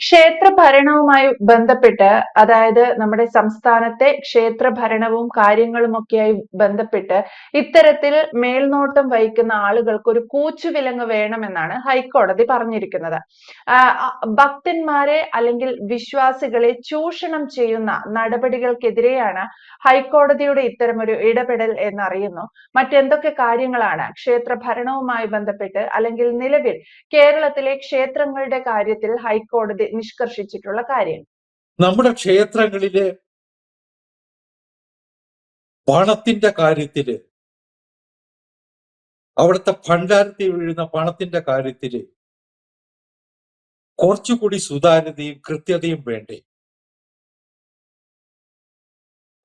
ക്ഷേത്ര ഭരണവുമായി ബന്ധപ്പെട്ട് അതായത് നമ്മുടെ സംസ്ഥാനത്തെ ക്ഷേത്ര ഭരണവും കാര്യങ്ങളും ഒക്കെയായി ബന്ധപ്പെട്ട് ഇത്തരത്തിൽ മേൽനോട്ടം വഹിക്കുന്ന ആളുകൾക്ക് ഒരു കൂച്ചുവിലങ്ങ് വേണമെന്നാണ് ഹൈക്കോടതി പറഞ്ഞിരിക്കുന്നത്. ഭക്തന്മാരെ അല്ലെങ്കിൽ വിശ്വാസികളെ ചൂഷണം ചെയ്യുന്ന നടപടികൾക്കെതിരെയാണ് ഹൈക്കോടതിയുടെ ഇത്തരമൊരു ഇടപെടൽ എന്നറിയുന്നു. മറ്റെന്തൊക്കെ കാര്യങ്ങളാണ് ക്ഷേത്ര ഭരണവുമായി ബന്ധപ്പെട്ട് അല്ലെങ്കിൽ നിലവിൽ കേരളത്തിലെ ക്ഷേത്രങ്ങളുടെ കാര്യത്തിൽ ഹൈക്കോടതി നിഷ്കർഷിച്ചിട്ടുള്ള കാര്യം നമ്മുടെ ക്ഷേത്രങ്ങളിലെ പണത്തിന്റെ കാര്യത്തിൽ അവിടുത്തെ ഭണ്ഡാരത്തിൽ വീഴുന്ന പണത്തിന്റെ കാര്യത്തിൽ കുറച്ചുകൂടി സുതാര്യതയും കൃത്യതയും വേണ്ടേ?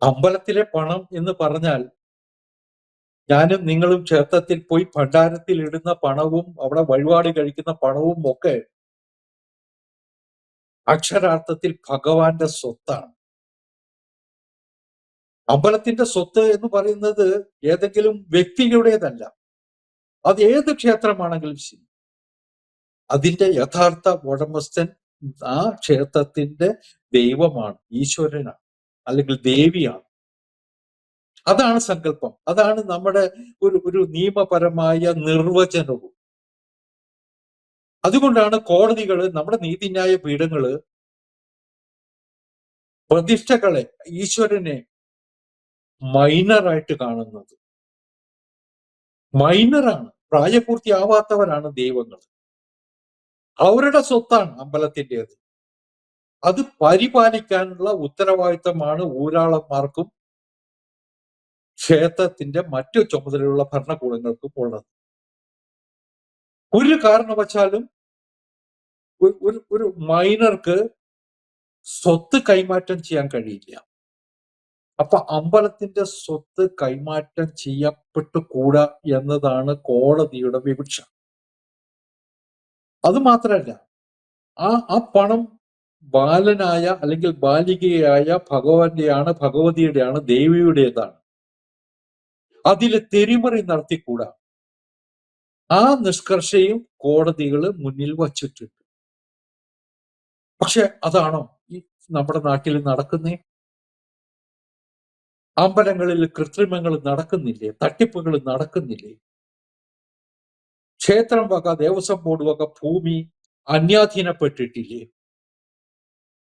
അമ്പലത്തിലെ പണം എന്ന് പറഞ്ഞാൽ ഞാനും നിങ്ങളും ക്ഷേത്രത്തിൽ പോയി ഭണ്ഡാരത്തിൽ ഇടുന്ന പണവും അവിടെ വഴിപാട് കഴിക്കുന്ന പണവും ഒക്കെ അക്ഷരാർത്ഥത്തിൽ ഭഗവാന്റെ സ്വത്താണ്. അമ്പലത്തിന്റെ സ്വത്ത് എന്ന് പറയുന്നത് ഏതെങ്കിലും വ്യക്തിയുടേതല്ല. അത് ഏത് ക്ഷേത്രമാണെങ്കിലും ശരി. അതിന്റെ യഥാർത്ഥ ഉടമസ്ഥൻ ആ ക്ഷേത്രത്തിന്റെ ദൈവമാണ് ഈശ്വരനാണ് അല്ലെങ്കിൽ ദേവിയാണ്. അതാണ് സങ്കല്പം. അതാണ് നമ്മുടെ ഒരു ഒരു നിയമപരമായ നിർവചനവും. അതുകൊണ്ടാണ് കോടതികൾ നമ്മുടെ നീതിന്യായ പീഠങ്ങൾ പ്രതിഷ്ഠകളെ ഈശ്വരനെ മൈനറായിട്ട് കാണുന്നത്. മൈനറാണ് പ്രായപൂർത്തിയാവാത്തവരാണ് ദൈവങ്ങൾ അവരുടെ സ്വത്താണ് അമ്പലത്തിന്റെത്. അത് പരിപാലിക്കാനുള്ള ഉത്തരവാദിത്തമാണ് ഊരാളന്മാർക്കും ക്ഷേത്രത്തിന്റെ മറ്റു ചുമതലയുള്ള ഭരണകൂടങ്ങൾക്കും ഉള്ളത്. ഒരു കാരണവശാലും ഒരു- ഒരു മൈനർക്ക് സ്വത്ത് കൈമാറ്റം ചെയ്യാൻ കഴിയില്ല. അപ്പൊ അമ്പലത്തിന്റെ സ്വത്ത് കൈമാറ്റം ചെയ്യപ്പെട്ടു കൂടാ എന്നതാണ് കോടതിയുടെ വിവക്ഷ. അത് മാത്രമല്ല ആ ആ പണം ബാലനായ അല്ലെങ്കിൽ ബാലികയായ ഭഗവാന്റെയാണ് ഭഗവതിയുടെയാണ് ദേവിയുടേതാണ്. അതിൽ തെരിമറി നടത്തിക്കൂടാ. ആ നിഷ്കർഷയും കോടതികൾ മുന്നിൽ വച്ചിട്ടുണ്ട്. പക്ഷെ അതാണോ ഈ നമ്മുടെ നാട്ടിൽ നടക്കുന്നേ? അമ്പലങ്ങളിൽ കൃത്രിമങ്ങൾ നടക്കുന്നില്ലേ? തട്ടിപ്പുകൾ നടക്കുന്നില്ലേ? ക്ഷേത്രം വക ദേവസ്വം ബോർഡ് വക ഭൂമി അന്യാധീനപ്പെട്ടിട്ടില്ലേ?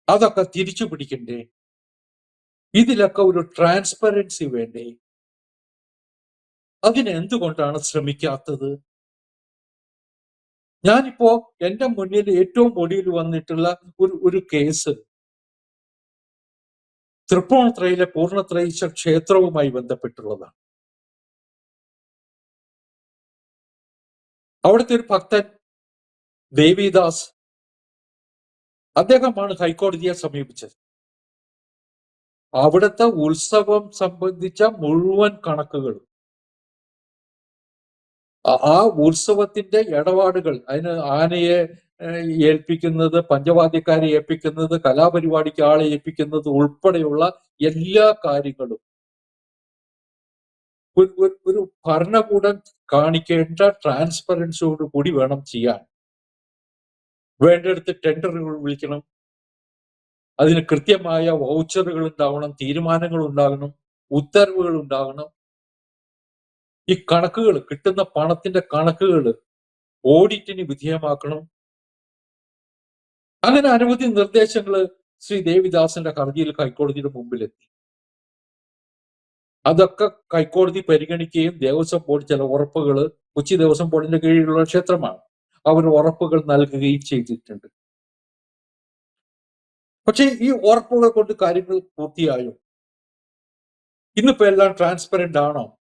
അതൊക്കെ തിരിച്ചു പിടിക്കണ്ടേ? ഇതിലൊക്കെ ഒരു ട്രാൻസ്പെറൻസി വേണ്ടേ? അതിനെന്തുകൊണ്ടാണ് ശ്രമിക്കാത്തത്? ഞാനിപ്പോ എന്റെ മുന്നിൽ ഏറ്റവും ഒടിയിൽ വന്നിട്ടുള്ള ഒരു ഒരു കേസ്. തൃപ്പൂണിത്രയിലെ പൂർണത്രയീശ ക്ഷേത്രവുമായി ബന്ധപ്പെട്ടുള്ളതാണ്. അവിടുത്തെ ഒരു ഭക്തൻ ദേവിദാസ് അദ്ദേഹമാണ് ഹൈക്കോടതിയെ സമീപിച്ചത്. അവിടുത്തെ ഉത്സവം സംബന്ധിച്ച മുഴുവൻ കണക്കുകളും ആ- ഉത്സവത്തിന്റെ ഇടപാടുകൾ അതിന് ആനയെ ഏൽപ്പിക്കുന്നത് പഞ്ചവാദ്യക്കാരെ ഏൽപ്പിക്കുന്നത് കലാപരിപാടിക്ക് ആളെ ഏൽപ്പിക്കുന്നത് ഉൾപ്പെടെയുള്ള എല്ലാ കാര്യങ്ങളും. ഒരു- ഒരു ഭരണകൂടം കാണിക്കേണ്ട ട്രാൻസ്പെറൻസിയോട് കൂടി വേണം ചെയ്യാൻ. വേണ്ടടുത്ത് ടെൻഡറുകൾ വിളിക്കണം. അതിന് കൃത്യമായ വൗച്ചറുകൾ ഉണ്ടാവണം തീരുമാനങ്ങൾ ഉണ്ടാകണം ഉത്തരവുകൾ ഉണ്ടാകണം. ഈ കണക്കുകൾ കിട്ടുന്ന പണത്തിന്റെ കണക്കുകൾ ഓഡിറ്റിന് വിധേയമാക്കണം. അങ്ങനെ അനവധി നിർദ്ദേശങ്ങൾ ശ്രീ ദേവിദാസന്റെ ഹർജിയിൽ ഹൈക്കോടതിയുടെ മുമ്പിലെത്തി. അതൊക്കെ ഹൈക്കോടതി പരിഗണിക്കുകയും ദേവസ്വം ബോർഡ് ചില ഉറപ്പുകൾ കൊച്ചി ദേവസ്വം ബോർഡിന്റെ കീഴിലുള്ള ക്ഷേത്രമാണ്. അവർ ഉറപ്പുകൾ നൽകുകയും ചെയ്തിട്ടുണ്ട്. പക്ഷേ ഈ ഉറപ്പുകൾ കൊണ്ട് കാര്യങ്ങൾ പൂർത്തിയായോ? ഇന്നിപ്പോ എല്ലാം ട്രാൻസ്പെറന്റ് ആണോ?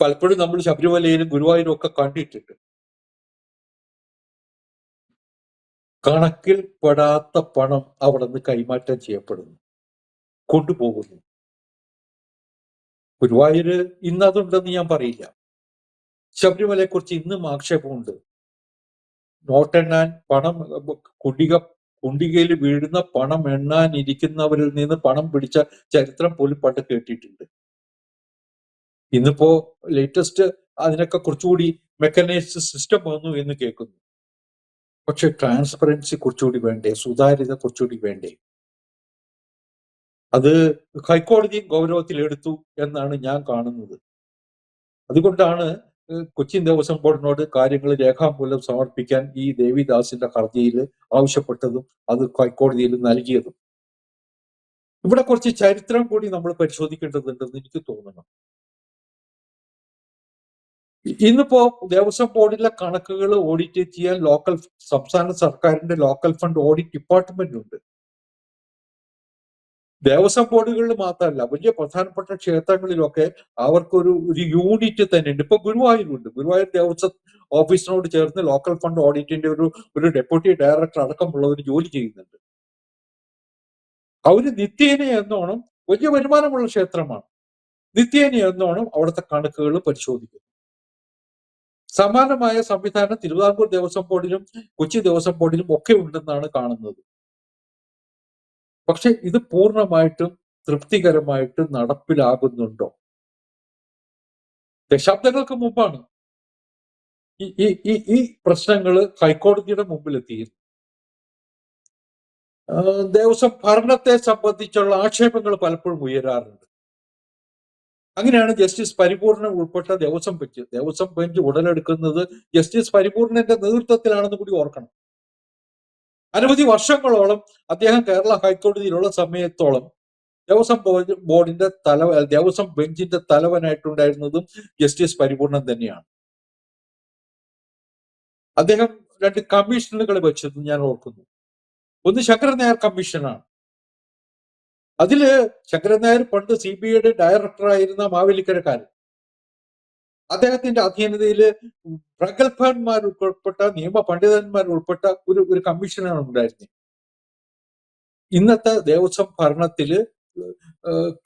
പലപ്പോഴും നമ്മൾ ശബരിമലയിലും ഗുരുവായൂരും ഒക്കെ കണ്ടിട്ടുണ്ട്. കണക്കിൽ പെടാത്ത പണം അവിടെ നിന്ന് കൈമാറ്റം ചെയ്യപ്പെടുന്നു. കൊണ്ടുപോകുന്നു. ഗുരുവായൂര് ഇന്ന് അതുണ്ടെന്ന് ഞാൻ പറയില്ല. ശബരിമലയെ കുറിച്ച് ഇന്നും ആക്ഷേപമുണ്ട്. നോട്ടെണ്ണാൻ പണം കുടിക കുണ്ടികയിൽ വീഴുന്ന പണം എണ്ണാൻ ഇരിക്കുന്നവരിൽ നിന്ന് പണം പിടിച്ച ചരിത്രം പോലും പണ്ട് കേട്ടിട്ടുണ്ട്. ഇന്നിപ്പോ ലേറ്റസ്റ്റ് അതിനൊക്കെ കുറച്ചുകൂടി മെക്കനൈസ്ഡ് സിസ്റ്റം വന്നു എന്ന് കേൾക്കുന്നു. പക്ഷെ ട്രാൻസ്പെറൻസി കുറച്ചുകൂടി വേണ്ടേ? സുതാര്യത കുറച്ചുകൂടി വേണ്ടേ? അത് ഹൈക്കോടതി ഗൗരവത്തിൽ എടുത്തു എന്നാണ് ഞാൻ കാണുന്നത്. അതുകൊണ്ടാണ് കൊച്ചിൻ ദേവസ്വം ബോർഡിനോട് കാര്യങ്ങൾ രേഖാമൂലം സമർപ്പിക്കാൻ ഈ ദേവിദാസിന്റെ ഹർജിയിൽ ആവശ്യപ്പെട്ടതും അത് ഹൈക്കോടതിയിൽ നൽകിയതും. ഇവിടെ കുറച്ച് ചരിത്രം കൂടി നമ്മൾ പരിശോധിക്കേണ്ടതുണ്ടെന്ന് എനിക്ക് തോന്നുന്നു. ഇന്നിപ്പോ ദേവസ്വം ബോർഡിലെ കണക്കുകൾ ഓഡിറ്റ് ചെയ്യാൻ ലോക്കൽ സംസ്ഥാന സർക്കാരിന്റെ ലോക്കൽ ഫണ്ട് ഓഡിറ്റ് ഡിപ്പാർട്ട്മെന്റ് ഉണ്ട്. ദേവസ്വം ബോർഡുകളിൽ മാത്രമല്ല വലിയ പ്രധാനപ്പെട്ട ക്ഷേത്രങ്ങളിലൊക്കെ അവർക്കൊരു ഒരു യൂണിറ്റ് തന്നെ ഉണ്ട്. ഇപ്പൊ ഗുരുവായൂരുണ്ട്. ഗുരുവായൂർ ദേവസ്വം ഓഫീസിനോട് ചേർന്ന് ലോക്കൽ ഫണ്ട് ഓഡിറ്റിന്റെ ഒരു ഒരു ഡെപ്യൂട്ടി ഡയറക്ടർ അടക്കമുള്ളവർ ജോലി ചെയ്യുന്നുണ്ട്. അവർ നിത്യേന എന്നോണം വലിയ വരുമാനമുള്ള ക്ഷേത്രമാണ്. നിത്യേന എന്നോണം അവിടുത്തെ കണക്കുകൾ പരിശോധിക്കുന്നു. സമാനമായ സംവിധാനം തിരുവിതാംകൂർ ദേവസ്വം ബോർഡിലും കൊച്ചി ദേവസ്വം ബോർഡിലും ഒക്കെ ഉണ്ടെന്നാണ് കാണുന്നത്. പക്ഷെ ഇത് പൂർണമായിട്ടും തൃപ്തികരമായിട്ട് നടപ്പിലാകുന്നുണ്ടോ? ദശാബ്ദങ്ങൾക്ക് മുമ്പാണ് ഈ ഈ ഈ പ്രശ്നങ്ങൾ ഹൈക്കോടതിയുടെ മുമ്പിലെത്തിയിരുന്നു ദേവസ്വം ഭരണത്തെ സംബന്ധിച്ചുള്ള ആക്ഷേപങ്ങൾ പലപ്പോഴും ഉയരാറുണ്ട്. അങ്ങനെയാണ് ജസ്റ്റിസ് പരിപൂർണൻ ഉൾപ്പെട്ട ദേവസ്വം ബെഞ്ച്. ദേവസ്വം ബെഞ്ച് ഉടലെടുക്കുന്നത് ജസ്റ്റിസ് പരിപൂർണന്റെ നേതൃത്വത്തിലാണെന്ന് കൂടി ഓർക്കണം. അനവധി വർഷങ്ങളോളം അദ്ദേഹം കേരള ഹൈക്കോടതിയിലുള്ള സമയത്തോളം ദേവസ്വം ബോർഡ് ബോർഡിന്റെ തല ദേവസ്വം ബെഞ്ചിന്റെ തലവനായിട്ടുണ്ടായിരുന്നതും ജസ്റ്റിസ് പരിപൂർണൻ തന്നെയാണ്. അദ്ദേഹം രണ്ട് കമ്മീഷനുകൾ വെച്ചത് ഞാൻ ഓർക്കുന്നു. ഒന്ന് ശങ്കരൻ നായർ കമ്മീഷനാണ്. അതിൽ ശങ്കരൻ നായർ പണ്ട് സി ബി ഐയുടെ ഡയറക്ടറായിരുന്ന മാവേലിക്കരക്കാരൻ. അദ്ദേഹത്തിന്റെ അധീനതയിൽ പ്രഗത്ഭന്മാർ ഉൾപ്പെട്ട നിയമ പണ്ഡിതന്മാർ ഉൾപ്പെട്ട ഒരു ഒരു കമ്മീഷനാണ് ഉണ്ടായിരുന്നത് ഇന്നത്തെ ദേവസ്വം ഭരണത്തിൽ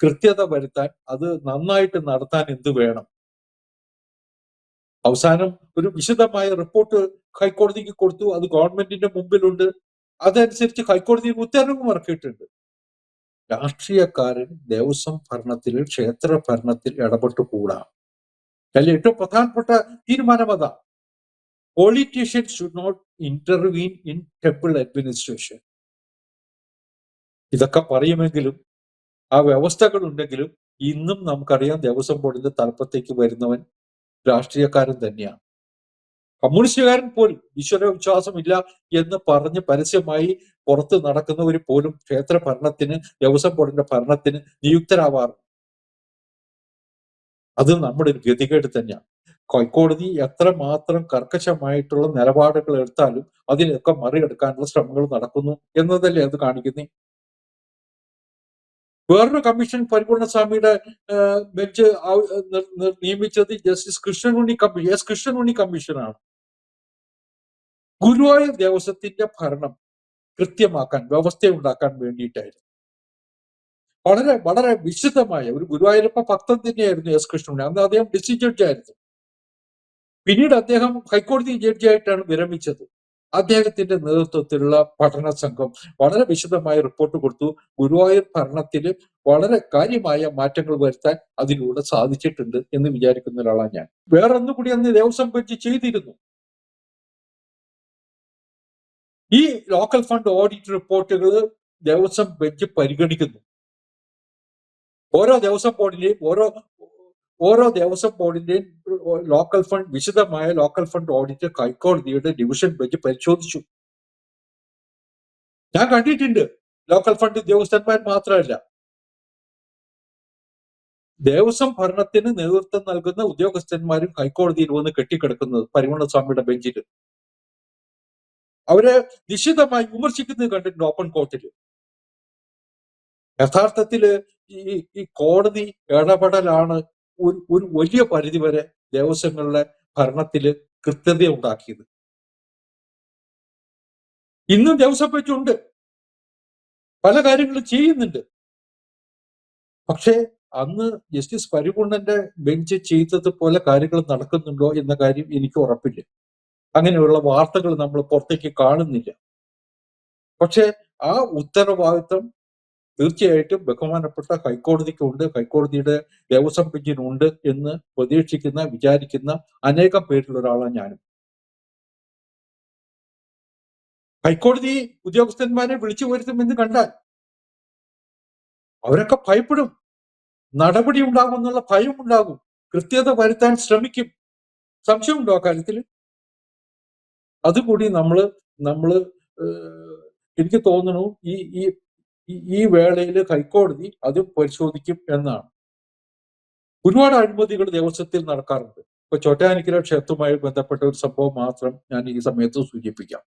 കൃത്യത വരുത്താൻ അത് നന്നായിട്ട് നടത്താൻ എന്ത് വേണം? അവസാനം ഒരു വിശദമായ റിപ്പോർട്ട് ഹൈക്കോടതിക്ക് കൊടുത്തു അത് ഗവൺമെന്റിന്റെ മുമ്പിലുണ്ട്. അതനുസരിച്ച് ഹൈക്കോടതി ഉത്തരവും ഇറക്കിയിട്ടുണ്ട് രാഷ്ട്രീയക്കാരൻ ദേവസ്വം ഭരണത്തിൽ ക്ഷേത്ര ഭരണത്തിൽ ഇടപെട്ടുകൂടാ അതിൽ ഏറ്റവും പ്രധാനപ്പെട്ട തീരുമാനം അതാ. Politician should not intervene in temple administration ഇതൊക്കെ പറയുമെങ്കിലും ആ വ്യവസ്ഥകൾ ഉണ്ടെങ്കിലും ഇന്നും നമുക്കറിയാം ദേവസ്വം ബോർഡിന്റെ തലപ്പത്തേക്ക് വരുന്നവൻ രാഷ്ട്രീയക്കാരൻ തന്നെയാണ് കമ്മ്യൂണിസ്റ്റുകാരൻ പോലും ഈശ്വര വിശ്വാസമില്ല എന്ന് പറഞ്ഞ് പരസ്യമായി പുറത്ത് നടക്കുന്നവർ പോലും ക്ഷേത്ര ഭരണത്തിന് ദേവസ്വം ബോർഡിന്റെ ഭരണത്തിന് നിയുക്തരാവാറുണ്ട് അത് നമ്മുടെ ഒരു ഗതികേട് തന്നെയാണ് ഹൈക്കോടതി എത്രമാത്രം കർക്കശമായിട്ടുള്ള നിലപാടുകൾ എടുത്താലും അതിനൊക്കെ മറികടക്കാനുള്ള ശ്രമങ്ങൾ നടക്കുന്നു എന്നതല്ലേ അത് കാണിക്കുന്നേ? വേറൊരു കമ്മീഷൻ പരിപൂർണസ്വാമിയുടെ ബെഞ്ച് നിയമിച്ചത് justice Krishnanunni commission S Krishnanunni കമ്മീഷനാണ്. ഗുരുവായൂർ ദേവസ്വത്തിന്റെ ഭരണം കൃത്യമാക്കാൻ വ്യവസ്ഥയുണ്ടാക്കാൻ വേണ്ടിയിട്ടായിരുന്നു. വളരെ വളരെ വിശുദ്ധമായ ഒരു ഗുരുവായൂരപ്പ ഭക്തൻ തന്നെയായിരുന്നു എസ് കൃഷ്ണൻ. അന്ന് അദ്ദേഹം ഡിസ്ട്രിക്ട് ജഡ്ജായിരുന്നു. പിന്നീട് അദ്ദേഹം ഹൈക്കോടതി ജഡ്ജി ജഡ്ജിയായിട്ടാണ് വിരമിച്ചത്. അദ്ദേഹത്തിന്റെ നേതൃത്വത്തിലുള്ള പഠന സംഘം വളരെ വിശദമായ റിപ്പോർട്ട് കൊടുത്തു. ഗുരുവായൂർ ഭരണത്തിൽ വളരെ കാര്യമായ മാറ്റങ്ങൾ വരുത്താൻ അതിലൂടെ സാധിച്ചിട്ടുണ്ട് എന്ന് വിചാരിക്കുന്ന ഒരാളാണ് ഞാൻ. വേറെ ഒന്നുകൂടി അന്ന് ദേവസ്വം ബെഞ്ച് ചെയ്തിരുന്നു. ഈ ലോക്കൽ ഫണ്ട് ഓഡിറ്റ് റിപ്പോർട്ടുകൾ ദേവസ്വം ബെഞ്ച് പരിഗണിക്കുന്നു. ഓരോ ദേവസ്വം ബോർഡിന്റെയും ഓരോ ഓരോ ദേവസ്വം ബോർഡിന്റെയും ലോക്കൽ ഫണ്ട് വിശദമായ ലോക്കൽ ഫണ്ട് ഓഡിറ്റ് ഹൈക്കോടതിയുടെ ഡിവിഷൻ ബെഞ്ച് പരിശോധിച്ചു. ഞാൻ കണ്ടിട്ടുണ്ട്. ലോക്കൽ ഫണ്ട് ഉദ്യോഗസ്ഥന്മാർ മാത്രമല്ല. ദേവസ്വം ഭരണത്തിന് നേതൃത്വം നൽകുന്ന ഉദ്യോഗസ്ഥന്മാരും ഹൈക്കോടതിയിൽ വന്ന് കെട്ടിക്കിടക്കുന്നത് പരിമളസ്വാമിയുടെ ബെഞ്ചിൽ അവരെ നിശിതമായി വിമർശിക്കുന്നത് കണ്ടിട്ടുണ്ട് ഓപ്പൺ കോർട്ടിൽ യഥാർത്ഥത്തിൽ ഈ ഈ കോടതി ഇടപെടലാണ് ഒരു ഒരു വലിയ പരിധിവരെ ദേവസ്വങ്ങളുടെ ഭരണത്തിൽ കൃത്യത ഉണ്ടാക്കിയത്. ഇന്നും ദേവസ്വം പറ്റുണ്ട് പല കാര്യങ്ങളും ചെയ്യുന്നുണ്ട്. പക്ഷേ അന്ന് ജസ്റ്റിസ് പരിപൂർണന്റെ ബെഞ്ച് ചെയ്തതുപോലെ കാര്യങ്ങൾ നടക്കുന്നുണ്ടോ എന്ന കാര്യം എനിക്ക് ഉറപ്പില്ല. അങ്ങനെയുള്ള വാർത്തകൾ നമ്മൾ പുറത്തേക്ക് കാണുന്നില്ല. പക്ഷേ ആ ഉത്തരവാദിത്വം തീർച്ചയായിട്ടും ബഹുമാനപ്പെട്ട ഹൈക്കോടതിക്കുണ്ട്. ഹൈക്കോടതിയുടെ ദേവസ്വം ബെഞ്ചിനുണ്ട് എന്ന് പ്രതീക്ഷിക്കുന്ന വിചാരിക്കുന്ന അനേകം പേരിലുള്ള ഒരാളാണ് ഞാനും. ഹൈക്കോടതി ഉദ്യോഗസ്ഥന്മാരെ വിളിച്ചു വരുത്തുമെന്ന് കണ്ടാൽ അവരൊക്കെ ഭയപ്പെടും. നടപടി ഉണ്ടാകും എന്നുള്ള ഭയം ഉണ്ടാകും കൃത്യത വരുത്താൻ ശ്രമിക്കും. സംശയമുണ്ടോ അക്കാര്യത്തിൽ അതുകൂടി നമ്മൾ നമ്മൾ എനിക്ക് തോന്നുന്നു ഈ ഈ ഈ- വേളയിൽ ഹൈക്കോടതി അത് പരിശോധിക്കും എന്നാണ്. ഒരുപാട് അഴിമതികൾ ദേവസ്വത്തിൽ നടക്കാറുണ്ട്. ഇപ്പൊ ചോറ്റാനിക്കര ക്ഷേത്രവുമായി ബന്ധപ്പെട്ട ഒരു സംഭവം മാത്രം ഞാൻ ഈ സമയത്ത് സൂചിപ്പിക്കാം.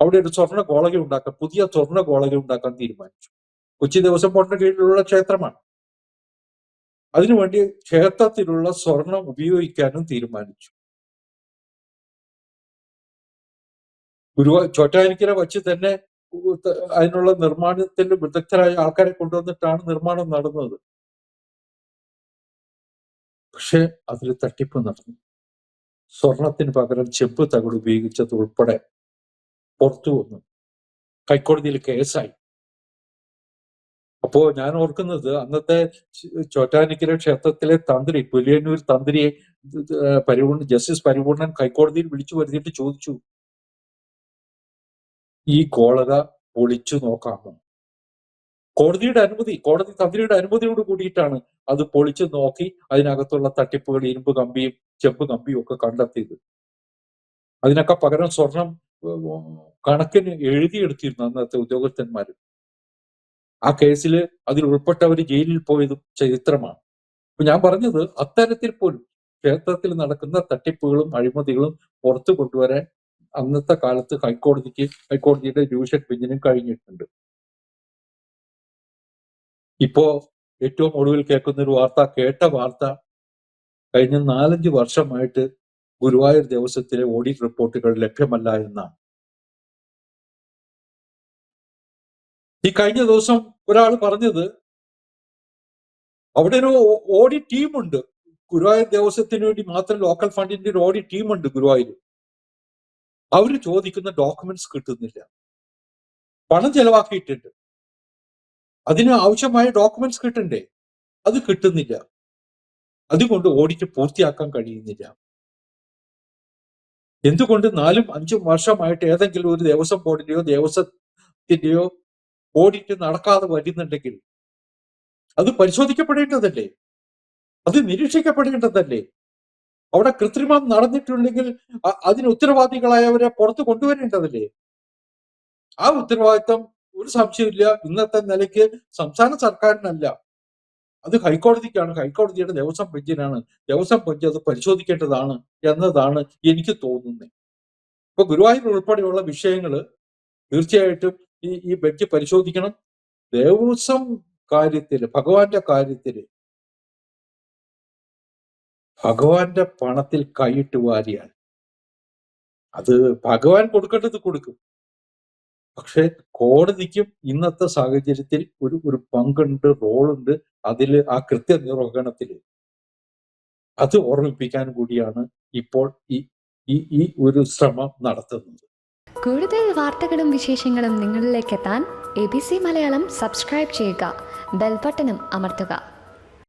അവിടെ ഒരു സ്വർണ ഗോളക ഉണ്ടാക്കാൻ പുതിയ സ്വർണ ഗോളക ഉണ്ടാക്കാൻ തീരുമാനിച്ചു. കൊച്ചി ദേവസ്വം ബോർഡിന് കീഴിലുള്ള ക്ഷേത്രമാണ്. അതിനുവേണ്ടി ക്ഷേത്രത്തിലുള്ള സ്വർണം ഉപയോഗിക്കാനും തീരുമാനിച്ചു. ഗുരുവാ ചോറ്റാനിക്കര വച്ച് തന്നെ അതിനുള്ള നിർമ്മാണത്തിൽ വിദഗ്ധരായ ആൾക്കാരെ കൊണ്ടുവന്നിട്ടാണ് നിർമ്മാണം നടന്നത്. പക്ഷെ അതിൽ തട്ടിപ്പ് നടന്നു. സ്വർണത്തിന് പകരം ചെമ്പ് തകട് ഉപയോഗിച്ചത് ഉൾപ്പെടെ പുറത്തു വന്നു. ഹൈക്കോടതിയിൽ കേസായി. അപ്പോ ഞാൻ ഓർക്കുന്നത് അന്നത്തെ ചോറ്റാനിക്കര ക്ഷേത്രത്തിലെ തന്ത്രി പുലിയന്നൂർ തന്ത്രിയെ പരിപൂർണ ജസ്റ്റിസ് പരിപൂർണൻ ഹൈക്കോടതിയിൽ വിളിച്ചു വരുത്തിയിട്ട് ചോദിച്ചു. ഈ കോളറ പൊളിച്ചു നോക്കാമോ കോടതിയുടെ അനുമതി കോടതി തന്ത്രിയുടെ അനുമതിയോട് കൂടിയിട്ടാണ് അത് പൊളിച്ചു നോക്കി അതിനകത്തുള്ള തട്ടിപ്പുകൾ ഇരുമ്പ് കമ്പിയും ചെമ്പ് കമ്പിയും ഒക്കെ കണ്ടെത്തിയത്. അതിനൊക്കെ പകരം സ്വർണം കണക്കിന് എഴുതിയെടുത്തിരുന്നു അന്നത്തെ ഉദ്യോഗസ്ഥന്മാർ ആ കേസിൽ അതിൽ ഉൾപ്പെട്ടവർ ജയിലിൽ പോയതും ചരിത്രമാണ്. അപ്പൊ ഞാൻ പറഞ്ഞത് അത്തരത്തിൽ പോലും ക്ഷേത്രത്തിൽ നടക്കുന്ന തട്ടിപ്പുകളും അഴിമതികളും പുറത്തു കൊണ്ടുവരാൻ അന്നത്തെ കാലത്ത് ഹൈക്കോടതിക്ക് ഹൈക്കോടതിയുടെ ഡിവിഷൻ ബെഞ്ചിനും കഴിഞ്ഞിട്ടുണ്ട്. ഇപ്പോ ഏറ്റവും ഒടുവിൽ കേൾക്കുന്ന ഒരു വാർത്ത കേട്ട വാർത്ത കഴിഞ്ഞ നാലഞ്ച് വർഷമായിട്ട് ഗുരുവായൂർ ദിവസത്തിലെ ഓഡിറ്റ് റിപ്പോർട്ടുകൾ ലഭ്യമല്ല എന്നാണ്. ഈ കഴിഞ്ഞ ദിവസം ഒരാൾ പറഞ്ഞത് അവിടെ ഒരു ഓഡിറ്റ് ടീമുണ്ട്. ഗുരുവായൂർ ദേവസ്വത്തിന് വേണ്ടി മാത്രം ലോക്കൽ ഫണ്ടിന്റെ ഒരു ഓഡിറ്റ് ടീമുണ്ട് ഗുരുവായൂർ അവർ ചോദിക്കുന്ന ഡോക്യുമെന്റ്സ് കിട്ടുന്നില്ല. പണം ചെലവാക്കിയിട്ടുണ്ട്. അതിന് ആവശ്യമായ ഡോക്യുമെന്റ്സ് കിട്ടണ്ടേ? അത് കിട്ടുന്നില്ല. അതുകൊണ്ട് ഓഡിറ്റ് പൂർത്തിയാക്കാൻ കഴിയുന്നില്ല. എന്തുകൊണ്ട് നാലും അഞ്ചും വർഷമായിട്ട് ഏതെങ്കിലും ഒരു ദേവസ്വം ബോർഡിന്റെയോ ദേവസ്വത്തിന്റെയോ ഓഡിറ്റ് നടക്കാതെ വരുന്നുണ്ടെങ്കിൽ അത് പരിശോധിക്കപ്പെടേണ്ടതല്ലേ? അത് നിരീക്ഷിക്കപ്പെടേണ്ടതല്ലേ? അവിടെ കൃത്രിമം നടന്നിട്ടുണ്ടെങ്കിൽ അതിന് ഉത്തരവാദികളായവരെ പുറത്ത് കൊണ്ടുവരേണ്ടതല്ലേ? ആ ഉത്തരവാദിത്തം ഒരു സംശയമില്ല ഇന്നത്തെ നിലയ്ക്ക് സംസ്ഥാന സർക്കാരിനല്ല. അത് ഹൈക്കോടതിക്കാണ്. ഹൈക്കോടതിയുടെ ദേവസ്വം ബെഞ്ചിനാണ്. ദേവസ്വം ബെഞ്ച് അത് പരിശോധിക്കേണ്ടതാണ് എന്നതാണ് എനിക്ക് തോന്നുന്നത്. ഇപ്പൊ ഗുരുവായൂർ ഉൾപ്പെടെയുള്ള വിഷയങ്ങൾ തീർച്ചയായിട്ടും ഈ ഈ ബെഞ്ച് പരിശോധിക്കണം. ദേവസ്വം കാര്യത്തിൽ ഭഗവാന്റെ കാര്യത്തിൽ ഭഗവാന്റെ പണത്തിൽ കൈയിട്ട് വാരിയാണ്. അത് ഭഗവാൻ കൊടുക്കേണ്ടത് കൊടുക്കും. പക്ഷെ കോടതിക്കും ഇന്നത്തെ സാഹചര്യത്തിൽ ഒരു ഒരു പങ്കുണ്ട് റോളുണ്ട് അതിൽ ആ കൃത്യനിർവഹണത്തിൽ. അത് ഓർമ്മിപ്പിക്കാൻ കൂടിയാണ് ഇപ്പോൾ ഈ ഈ ഒരു ശ്രമം നടത്തുന്നത്. കൂടുതൽ വാർത്തകളും വിശേഷങ്ങളും നിങ്ങളിലേക്ക് എത്താൻ A B C Malayalam subscribe ചെയ്യുക. ബെൽബട്ടനും അമർത്തുക.